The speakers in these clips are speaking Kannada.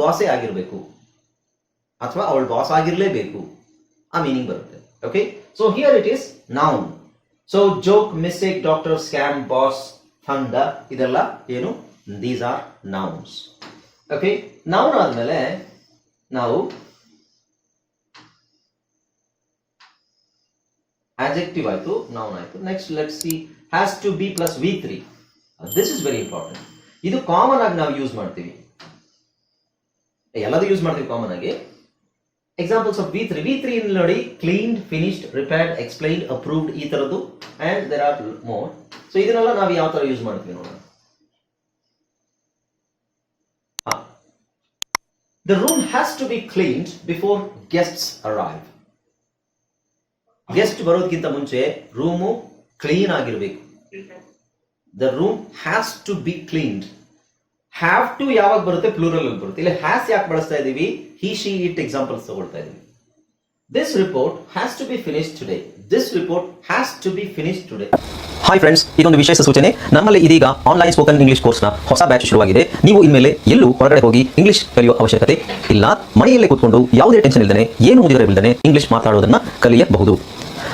ಬಾಸೇ ಆಗಿರಬೇಕು. ಅಥವಾ ಅವಳು ಬಾಸ್ ಆಗಿರಲೇಬೇಕು. ಆ ಮೀನಿಂಗ್ ಬರುತ್ತೆ. Okay so here it is noun so joke mistake doctor scam boss ಫಂದ ಇದೆಲ್ಲ ಏನು? These are nouns okay noun ಆದ್ಮೇಲೆ ನಾವು ಆಜೆಕ್ಟಿವ್ ಆಯ್ತು ನೌನ್ ಆಯ್ತು. Next let see has to be plus V three this is very important ಇದು ಕಾಮನ್ ಆಗಿ ನಾವು ಯೂಸ್ ಮಾಡ್ತೀವಿ. ಎಲ್ಲದೂ ಯೂಸ್ ಮಾಡ್ತೀವಿ ಕಾಮನ್ ಆಗಿ. Examples of V three V three ನೋಡಿ cleaned finished repaired explained approved ಈ ತರದ್ದು. And there are more so ಇದನ್ನೆಲ್ಲ ನಾವು ಯಾವ ತರ ಯೂಸ್ ಮಾಡ್ತೀವಿ ನೋಡೋಣ. The room has to be cleaned before guests arrive guest ಬರೋದಕ್ಕಿಂತ ಮುಂಚೆ ರೂಮು ಕ್ಲೀನ್ ಆಗಿರಬೇಕು. The room has to be cleaned have to ಯಾವಾಗ ಬರುತ್ತೆ? ಪ್ಲೂರಲ್ ಅಲ್ಲಿ ಬರುತ್ತೆ. ಇಲ್ಲಿ ಹ್ಯಾಸ್ ಯಾಕೆ ಬಳಸ್ತಾ ಇದೀವಿ? ಹಿ ಶಿ ಇಟ್ ಎಕ್ಸಾಂಪಲ್ಸ್ ತಗೊಳ್ತಾ ಇದೀವಿ. This report has to be finish today this report has to be finish today hi friends ಇದೊಂದು ವಿಶೇಷ ಸೂಚನೆ. ನಮ್ಮಲ್ಲಿ ಇದೀಗ ಆನ್ಲೈನ್ ಸ್ಪೋಕನ್ ಇಂಗ್ಲಿಷ್ ಕೋರ್ಸ್ನ ಹೊಸ ಬ್ಯಾಚ್ ಶುರುವಾಗಿದೆ. ನೀವು ಇನ್ಮೇಲೆ ಎಲ್ಲೂ ಹೊರಗಡೆ ಹೋಗಿ ಇಂಗ್ಲಿಷ್ ಕಲಿಯುವ ಅವಶ್ಯಕತೆ ಇಲ್ಲ. ಮನೆಯಲ್ಲೇ ಕೂತ್ಕೊಂಡು ಯಾವುದೇ ಟೆನ್ಷನ್ ಇಲ್ಲದೆ ಏನು ಓದಿರಲಿಲ್ಲದೆ ಇಂಗ್ಲಿಷ್ ಮಾತಾಡೋದನ್ನ ಕಲಿಯಬಹುದು.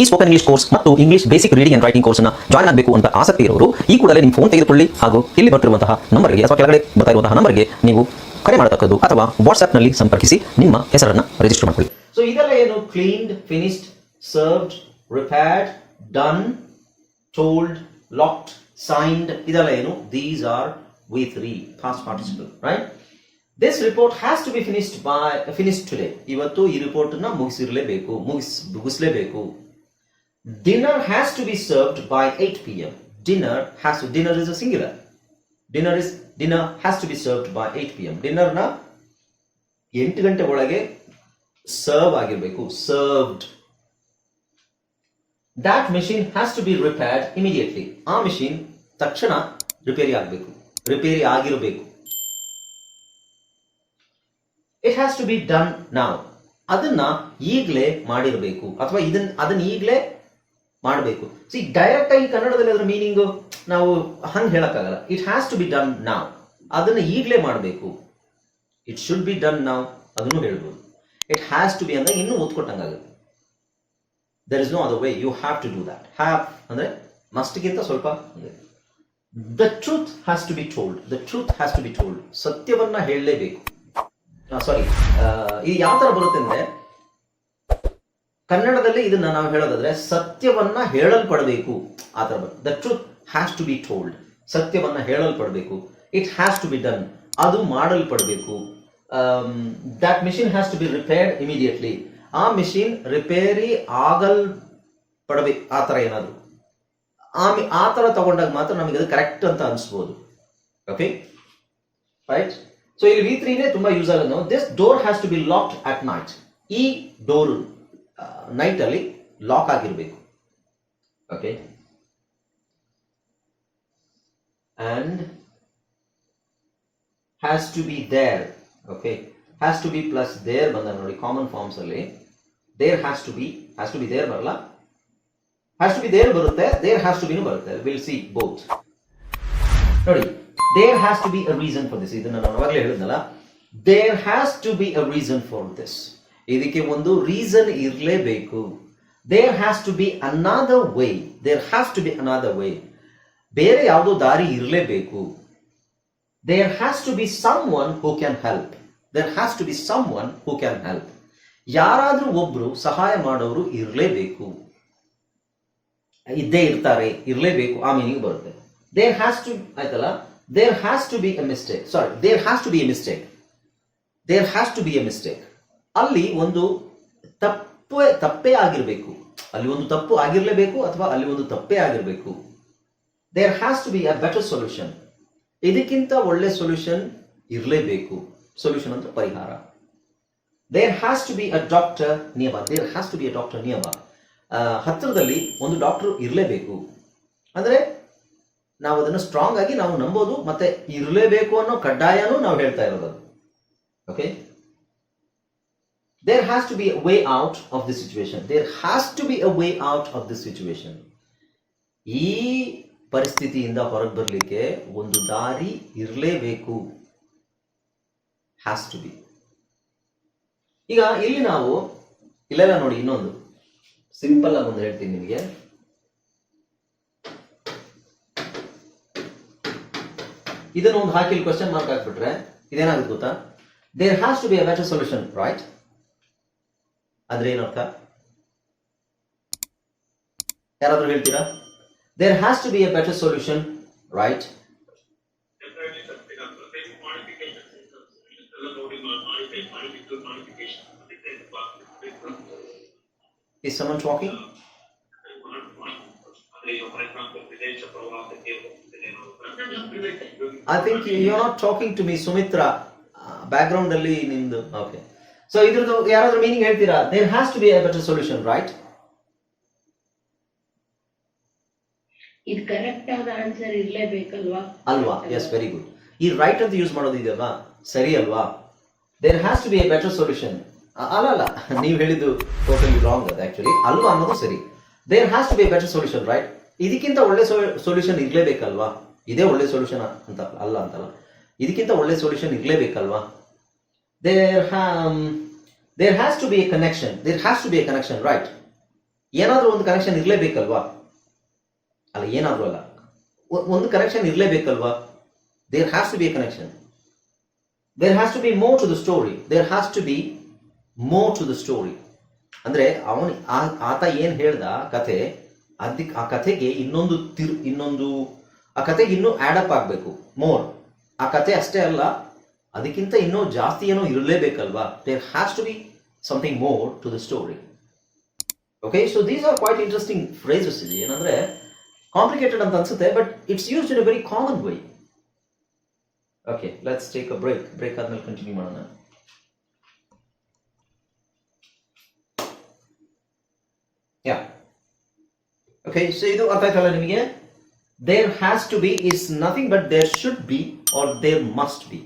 ಈ ಸ್ಪೋಕನ್ ಇಂಗ್ಲಿಷ್ ಕೋರ್ಸ್ ಮತ್ತು English basic reading and writing ಕೋರ್ಸ್ನ ಜಾಯಿನ್ ಆಗಬೇಕು ಅಂತ ಆಸಕ್ತಿ ಇರೋರು, ಈ ಕೂಡಲೇ ನಿಮ್ಮ ಫೋನ್ ತೆಗೆದುಕೊಳ್ಳಿ ಹಾಗೂ ಇಲ್ಲಿ ಬರ್ತಿರುವಂತಹ ನಂಬರ್ಗೆ ಅಥವಾ ಕೆಳಗಡೆ ಬರ್ತಾ ನಂಬರ್ಗೆ ನೀವು ಕರೆ ಮಾಡತಕ್ಕದ್ದು ಅಥವಾ ವಾಟ್ಸ್ಆ್ಯಪ್ನಲ್ಲಿ ಸಂಪರ್ಕಿಸಿ ನಿಮ್ಮ ಹೆಸರನ್ನು ರಿಜಿಸ್ಟರ್ ಮಾಡಿಕೊಳ್ಳಿ. ಸೊ ಇದೆಲ್ಲ ಏನು? Cleaned finished served repaired done told locked signed ಇದೆಲ್ಲ ಏನು? These are V three past participle right this report has to be finished by finished today ಇವತ್ತು ಈ ರಿಪೋರ್ಟ್ ಮುಗಿಸಿರ್ಲೇಬೇಕು, ಮುಗಿಸ್, ಮುಗಿಸ್ಲೇಬೇಕು. Has to be served by eight P M dinner has to dinner is a singular dinner is dinner has to be served by eight P M ಡಿನ್ನರ್ನ ಎಂಟು ಗಂಟೆ ಒಳಗೆ ಸರ್ವ್ ಆಗಿರಬೇಕು served that machine has to be repaired immediately ಆ ಮೆಷಿನ್ ತಕ್ಷಣ ರಿಪೇರಿ ಆಗಬೇಕು ರಿಪೇರಿ ಆಗಿರಬೇಕು. It has to be done ನಾವ್ ಅದನ್ನ ಈಗಲೇ ಮಾಡಿರಬೇಕು. ಅಥವಾ ಇದನ್ನ ಅದನ್ನ ಈಗಲೇ ಮಾಡಬೇಕು. ಸಿ ಡೈರೆಕ್ಟ್ ಆಗಿ ಕನ್ನಡದಲ್ಲಿ ಅದರ ಮೀನಿಂಗು ನಾವು ಹಂಗೆ ಹೇಳಕ್ಕಾಗಲ್ಲ. It has to be done ನಾವ್ ಅದನ್ನ ಈಗಲೇ ಮಾಡಬೇಕು. ಇಟ್ ಶುಡ್ ಬಿ ಡನ್ ನಾವ್ ಅದನ್ನು ಹೇಳ್ಬೋದು. ಇಟ್ ಹ್ಯಾಸ್ ಟು ಬಿ ಅಂದ್ರೆ ಇನ್ನೂ ಓದ್ಕೊಟ್ಟಂಗಾಗುತ್ತೆ there is no other way you have to do that have ಅಂದ್ರೆ ಮಸ್ಟ್ಗಿಂತ ಸ್ವಲ್ಪ the truth has to be told the truth has to be told ಸತ್ಯವನ್ನ ಹೇಳಲೇಬೇಕು. ಸಾರಿ ಇದು ಯಾವ ತರ ಬರುತ್ತೆ ಅಂದ್ರೆ ಕನ್ನಡದಲ್ಲಿ ಇದನ್ನ ನಾವು ಹೇಳೋದಾದ್ರೆ ಸತ್ಯವನ್ನ ಹೇಳಲ್ಪಡಬೇಕು. ಆ ಥರ the truth has to be told ಸತ್ಯವನ್ನ ಹೇಳಲ್ಪಡಬೇಕು. It has to be done ಅದು ಮಾಡಲ್ಪಡಬೇಕು. That machine has to be repaired immediately ಆ ಮಿಷಿನ್ ರಿಪೇರಿ ಆಗಲ್ ಪಡಬೇಕು ಆ ಥರ ಏನಾದರೂ. ಆ ಮಿ- ಆ ಥರ ತಗೊಂಡಾಗ ಮಾತ್ರ ನಮಗೆ ಅದು ಕರೆಕ್ಟ್ ಅಂತ ಅನಿಸ್ಬೋದು. ಓಕೆ ರೈಟ್ ಸೊ ಇಲ್ಲಿ ವಿ ತ್ರೀನೇ ತುಂಬಾ ಯೂಸ್ ಆಗೋದು this door has to be locked at night ಈ ಡೋರ್ ನೈಟ್ ಅಲ್ಲಿ ಲಾಕ್ ಆಗಿರಬೇಕು. Okay and has to be there okay has to be plus there ಬಂದ ನೋಡಿ ಕಾಮನ್ ಫಾರ್ಮ್ಸ್ ಅಲ್ಲಿ. There has to be has to be there ಬರಲ್ಲ? ಹ್ಯಾಸ್ ಟು ಬಿ ದೇರ್ ಬರುತ್ತೆ ದೇರ್ ಹ್ಯಾಸ್ ಟು ಬಿನೂ ಬರುತ್ತೆ. ವಿಲ್ ಸಿ ಬೋತ್ ನೋಡಿ there has to be a reason for this ಇದನ್ನ ನಾನು ಅವಾಗಲೇ ಹೇಳಿದ್ನಲ್ಲ. There has to be a reason for this ಇದಕ್ಕೆ ಒಂದು ರೀಸನ್ ಇರಲೇಬೇಕು. There has to be another way there has to be another way ಬೇರೆ ಯಾವುದೋ ದಾರಿ ಇರಲೇಬೇಕು. There has to be someone who can help there has to be someone who can help ಯಾರಾದರೂ ಒಬ್ರು ಸಹಾಯ ಮಾಡೋರು ಇರಲೇಬೇಕು. ಇದ್ದೇ ಇರ್ತಾರೆ, ಇರಲೇಬೇಕು, ಆ ಮೀನಿಂಗ್ ಬರುತ್ತೆ. ದೇರ್ ಹ್ಯಾಸ್ ಟು ಆಯ್ತಲ್ಲ? There has to be a mistake sorry there has to be a mistake there has to be a mistake ಅಲ್ಲಿ ಒಂದು ತಪ್ಪೇ ತಪ್ಪೇ ಆಗಿರಬೇಕು. ಅಲ್ಲಿ ಒಂದು ತಪ್ಪು ಆಗಿರಲೇಬೇಕು ಅಥವಾ ಅಲ್ಲಿ ಒಂದು ತಪ್ಪೇ ಆಗಿರಬೇಕು. There has to be a better solution ಇದಕ್ಕಿಂತ ಒಳ್ಳೆ ಸೊಲ್ಯೂಷನ್ ಇರಲೇಬೇಕು. ಸೊಲ್ಯೂಷನ್ ಅಂತ ಪರಿಹಾರ. There has to be a doctor ನಿಯಮ. There has to be a doctor ನಿಯಮ. ಹತ್ತಿರದಲ್ಲಿ ಒಂದು ಡಾಕ್ಟರ್ ಇರಲೇಬೇಕು. ಅಂದರೆ ನಾವು ಅದನ್ನು ಸ್ಟ್ರಾಂಗ್ ಆಗಿ ನಾವು ನಂಬೋದು, ಮತ್ತೆ ಇರಲೇಬೇಕು ಅನ್ನೋ ಕಡ್ಡಾಯನೂ ನಾವು ಹೇಳ್ತಾ ಇರೋದು okay there has to be a way out of the situation there has to be a way out of the situation ಈ ಪರಿಸ್ಥಿತಿಯಿಂದ ಹೊರಗೆ ಬರಲಿಕ್ಕೆ ಒಂದು ದಾರಿ ಇರಲೇಬೇಕು. ಹ್ಯಾಸ್ ಟು ಬಿ ಈಗ ಇಲ್ಲಿ ನಾವು ಇಲ್ಲೆಲ್ಲ ನೋಡಿ ಇನ್ನೊಂದು. ಸಿಂಪಲ್ ಆಗಿ ಒಂದು ಹೇಳ್ತೀನಿ ನಿಮಗೆ. ಇದನ್ನು ಒಂದು ಹಾಕಿ ಕ್ವಶನ್ ಮಾರ್ಕ್ ಹಾಕ್ಬಿಟ್ರೆ ಇದೇನಾಗುತ್ತೆ ಗೊತ್ತಾ? There has to be a better solution right ಅಂದ್ರೆ ಏನರ್ಥ ಯಾರಾದ್ರೂ ಹೇಳ್ತೀರಾ there has to be a better solution right Is someone the modification, I think you're not talking to me, Sumitra. Background ಅಲ್ಲಿ ನಿಮ್ದು ಓಕೆ ಸೊ ಇದ್ರದ್ದು ಯಾರಾದ್ರೂ ಮೀನಿಂಗ್ ಹೇಳ್ತೀರಾ? There has to be a better solution right ಇದು ಕರೆಕ್ಟ್ ಆದ ಆನ್ಸರ್ ಇರಲೇಬೇಕಲ್ವಾ? ಅಲ್ವಾ? ಎಸ್ ವೆರಿ ಗುಡ್ ಈ ರೈಟ್ ಅಂತ ಯೂಸ್ ಮಾಡೋದು ಇದೆಯಲ್ವಾ? ಸರಿ ಅಲ್ವಾ? There has to be a better solution ಅಲ್ಲ ಅಲ್ಲ. ನೀವು ಹೇಳಿದ್ದು ಟೋಟಲಿ ರಾಂಗ್ ಅದು ಆಕ್ಚುಲಿ ಅಲ್ವಾ ಅನ್ನೋದು ಸರಿ. There has to be a better solution right ಇದಕ್ಕಿಂತ ಒಳ್ಳೆ ಸೊಲ್ಯೂಷನ್ ಇರಲೇಬೇಕಲ್ವಾ? ಇದೇ ಒಳ್ಳೆ ಸೊಲ್ಯೂಷನ್ ಅಂತ ಅಲ್ಲ ಅಂತಲ್ಲ. ಇದಕ್ಕಿಂತ ಒಳ್ಳೆ solution ಇರಲೇಬೇಕಲ್ವಾ? There there has to be a connection there has to be a connection right ಏನಾದರೂ ಒಂದು ಕನೆಕ್ಷನ್ ಇರಲೇಬೇಕಲ್ವಾ? ಅಲ್ಲ, ಏನಾದರೂ ಅಲ್ಲ. ಒಂದು connection ಇರಲೇಬೇಕಲ್ವಾ? There has to be a connection there has to be more to the story there has to be more to the story ಅಂದರೆ ಅವನು ಆತ ಏನು ಹೇಳ್ದ? ಕಥೆ ಅದಕ್ಕೆ ಆ ಕಥೆಗೆ ಇನ್ನೊಂದು ತಿರು, ಇನ್ನೊಂದು, ಆ ಕಥೆಗೆ ಇನ್ನೂ ಆ್ಯಡಪ್ ಆಗಬೇಕು. ಮೋರ್ ಆ ಕಥೆ ಅಷ್ಟೇ ಅಲ್ಲ. ಅದಕ್ಕಿಂತ ಇನ್ನೂ ಜಾಸ್ತಿ ಏನೋ ಇರಲೇಬೇಕಲ್ವಾ? There has to be something more to the story okay so these are quite interesting phrases ಇದೆ ಏನಂದ್ರೆ ಕಾಂಪ್ಲಿಕೇಟೆಡ್ ಅಂತ ಅನ್ಸುತ್ತೆ but it's used in a very common way okay let's take a break break ಆದ್ಮೇಲೆ ಕಂಟಿನ್ಯೂ ಮಾಡೋಣ. ಯಾ ಓಕೆ ಸೊ ಇದು ಅರ್ಥ ಆಯ್ತಲ್ಲ ನಿಮಗೆ? There has to be is nothing but there should be or there must be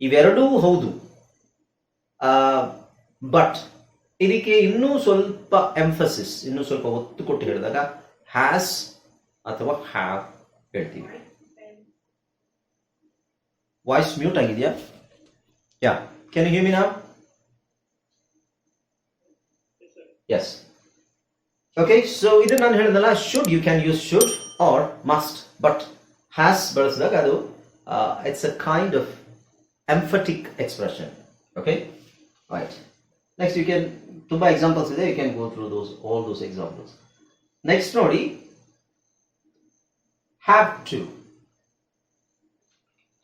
ಇವೆರಡೂ ಹೌದು. ಬಟ್ ಇದಕ್ಕೆ ಇನ್ನೂ ಸ್ವಲ್ಪ ಎಂಫಸಿಸ್ ಇನ್ನೂ ಸ್ವಲ್ಪ ಒತ್ತು ಕೊಟ್ಟು ಹೇಳಿದಾಗ ಹ್ಯಾಸ್ ಅಥವಾ ಹ್ಯಾವ್ ಹೇಳ್ತೀವಿ. ವಾಯ್ಸ್ ಮ್ಯೂಟ್ ಆಗಿದೆಯಾ? ಯಾ ಕ್ಯಾನ್ ಯು ಮಿ ನಾವ್ ಎಸ್ ಓಕೆ ಸೊ ಇದು ನಾನು ಹೇಳಿದಲ್ಲ should you can use should or must but has ಬಳಸಿದಾಗ ಅದು it's a kind of emphatic expression okay right next you can ತುಂಬ ಎಕ್ಸಾಂಪಲ್ಸ್ ಇದೆ you can go through those all those examples next ನೋಡಿ ಹ್ಯಾವ್ ಟು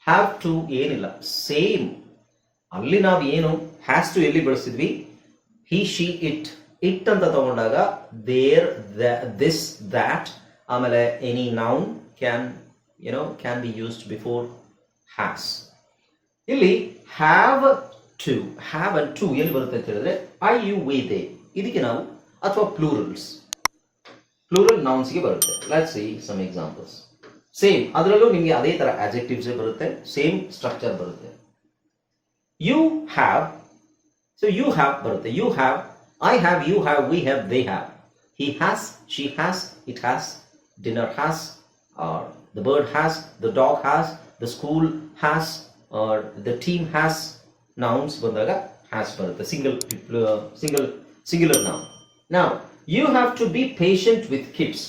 ಹ್ಯಾವ್ ಟು ಏನಿಲ್ಲ. ಸೇಮ್ ಅಲ್ಲಿ ನಾವು ಏನು ಹ್ಯಾಸ್ ಟು ಎಲ್ಲಿ ಬಳಸಿದ್ವಿ ಹಿ ಶಿ ಇಟ್ ಇಟ್ ಅಂತ ತಗೊಂಡಾಗ ದೇರ್ ದಿಸ್ ದ್ಯಾಟ್ ಆಮೇಲೆ any noun can you know can be used before has ಇಲ್ಲಿ have to have and to ಎಲ್ಲಿ ಬರುತ್ತೆ ಅಂತ ಹೇಳಿದ್ರೆ ಐ ಯು ವೇ ದೇ ಇದಕ್ಕೆ ನಾವು, ಅಥವಾ ಪ್ಲೂರಲ್ಸ್ ಪ್ಲೂರಲ್ ನೌನ್ಸ್ಗೆ ಬರುತ್ತೆ. Let see some examples same ಅದರಲ್ಲೂ ನಿಮಗೆ ಅದೇ ತರ adjectives ಬರುತ್ತೆ ಸೇಮ್ ಸ್ಟ್ರಕ್ಚರ್ ಬರುತ್ತೆ. You have so you have ಬರುತ್ತೆ. You have I have you have we have they have he has she has it has dinner has or the bird has the dog has the school has are the team has nouns ಬಂದಾಗ ಹ್ಯಾಸ್ ಬರುತ್ತೆ ಸಿಂಗಲ್ ಸಿಂಗಲ್ ಸಿಂಗುಲರ್ ನೌನ್ ನಾವು you have to be patient with kids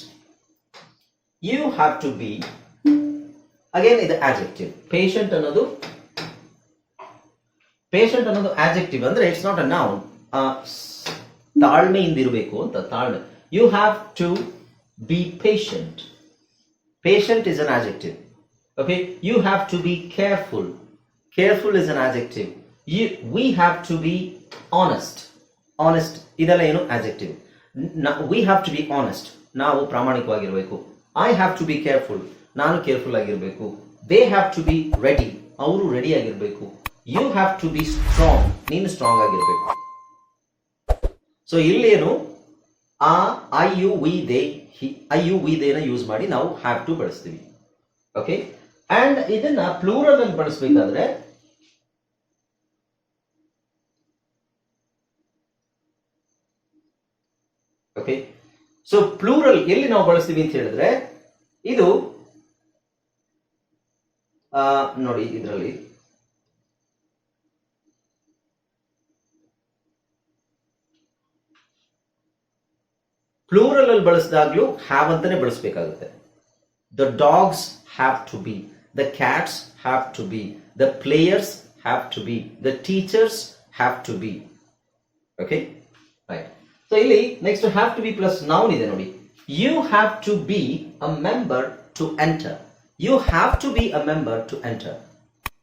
you have to be again ಇದು ಆಜೆಕ್ಟಿವ್ ಪೇಷಂಟ್ ಅನ್ನೋದು ಪೇಷಂಟ್ ಅನ್ನೋದು ಆಜೆಕ್ಟಿವ್ ಅಂದ್ರೆ ಇಟ್ಸ್ ನಾಟ್ ಅ ನೌನ್ ತಾಳ್ಮೆಯಿಂದ ಇರಬೇಕು ಅಂತ ತಾಳ್ಮೆ you have to be patient patient is an adjective okay you have to be careful careful is an adjective we have to be honest honest ಇದೆಲ್ಲ ಏನು? Adjective we have to be honest ನಾವು ಪ್ರಾಮಾಣಿಕವಾಗಿರಬೇಕು. I have to be careful ನಾನು ಕೇರ್ಫುಲ್ ಆಗಿರಬೇಕು. They have to be ready ಅವರು ರೆಡಿ ಆಗಿರಬೇಕು. You have to be strong ನೀನು ಸ್ಟ್ರಾಂಗ್ ಆಗಿರ್ಬೇಕು. ಸೊ ಇಲ್ಲೇನು ಆ I you we they I you we Dena use ಮಾಡಿ ನಾವು ಹ್ಯಾವ್ ಟು ಬಳಸ್ತೀವಿ. ಓಕೆ ಅಂಡ್ ಇದನ್ನ ಪ್ಲೂರಲ್ ಅಲ್ಲಿ ಬಳಸಬೇಕಾದ್ರೆ ಓಕೆ? ಸೊ ಪ್ಲೂರಲ್ ಎಲ್ಲಿ ನಾವು ಬಳಸ್ತೀವಿ ಅಂತ ಹೇಳಿದ್ರೆ, ಇದು ನೋಡಿ ಇದರಲ್ಲಿ. ಪ್ಲೂರಲ್ ಅಲ್ಲಿ ಬಳಸಿದಾಗ್ಲೂ ಹ್ಯಾವ್ ಅಂತಾನೆ ಬಳಸಬೇಕಾಗುತ್ತೆ. The dogs have to be the cats have to be the players have to be the teachers have to be okay right so ಇಲ್ಲಿ next have to be plus noun ಇದೆ ನೋಡಿ. You have to be a member to enter you have to be a member to enter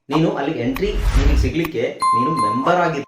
ನೀನು ಅಲ್ಲಿ ಎಂಟ್ರಿ ನಿನಗೆ ಸಿಗ್ಲಿಕ್ಕೆ ನೀನು ಮೆಂಬರ್ ಆಗಿ